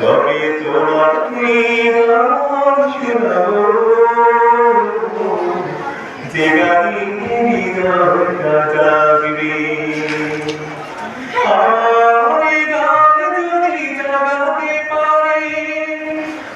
তবে তোমার যে গানে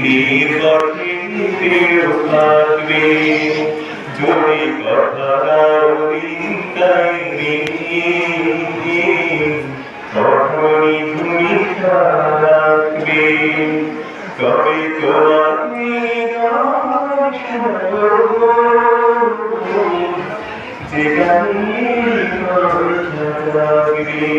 দিনের পথে থাকবে। যদি কথা তখনই তুমি রাখবে। তবে তোমার গান যেখানে লাগবে